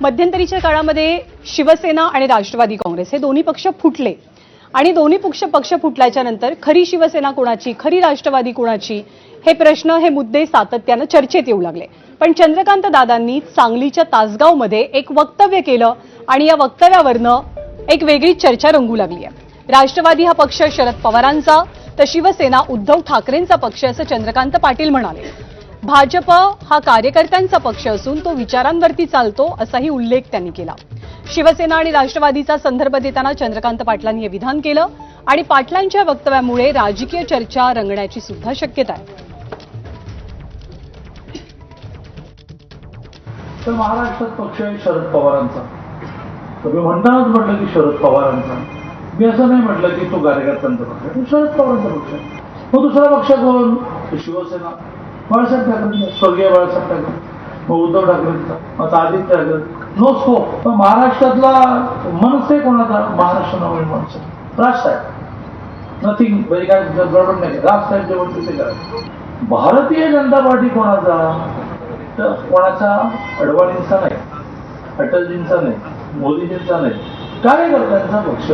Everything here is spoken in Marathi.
मध्यंतरीच्या काळामध्ये शिवसेना आणि राष्ट्रवादी काँग्रेस हे दोन्ही पक्ष फुटले. आणि दोन्ही पक्ष पक्ष फुटल्याच्या नंतर खरी शिवसेना कोणाची खरी राष्ट्रवादी कोणाची हे प्रश्न हे मुद्दे सातत्यानं चर्चेत येऊ लागले. पण चंद्रकांत दादांनी सांगलीच्या तासगावमध्ये एक वक्तव्य केलं आणि या वक्तव्यावरनं एक वेगळीच चर्चा रंगू लागली आहे. राष्ट्रवादी हा पक्ष शरद पवारांचा तर शिवसेना उद्धव ठाकरेंचा पक्ष असं चंद्रकांत पाटील म्हणाले. भाजप हा कार्यकर्त्यांचा पक्ष असून तो विचारांवरती चालतो असाही उल्लेख त्यांनी केला. शिवसेना आणि राष्ट्रवादीचा संदर्भ देताना चंद्रकांत पाटलांनी हे विधान केलं आणि पाटलांच्या वक्तव्यामुळे राजकीय चर्चा रंगण्याची सुद्धा शक्यता आहे. तर महाराष्ट्रात पक्ष आहे शरद पवारांचा. मी म्हणतानाच म्हटलं की शरद पवारांचा. मी असं नाही म्हटलं की तो कार्यकर्त्यांचा पक्ष आहे. शरद पवारांचा पक्ष आहे. मग दुसरा पक्ष कोण? शिवसेना. बाळासाहेब ठाकरे स्वर्गीय बाळासाहेब ठाकरे मग उद्धव ठाकरेंचा मग आदित्य ठाकरे. नो स्कोप पण महाराष्ट्रातला मनसे कोणाचा? महाराष्ट्र नवीन मनसे. राजसाहेब. नथिंग म्हणजे काय गडबड नाही. राजसाहेब जे म्हणते ते करायचं. भारतीय जनता पार्टी कोणाचा? तर कोणाचा? अडवाणींचा नाही. अटलजींचा नाही. मोदीजींचा नाही. कार्यकर्त्यांचा पक्ष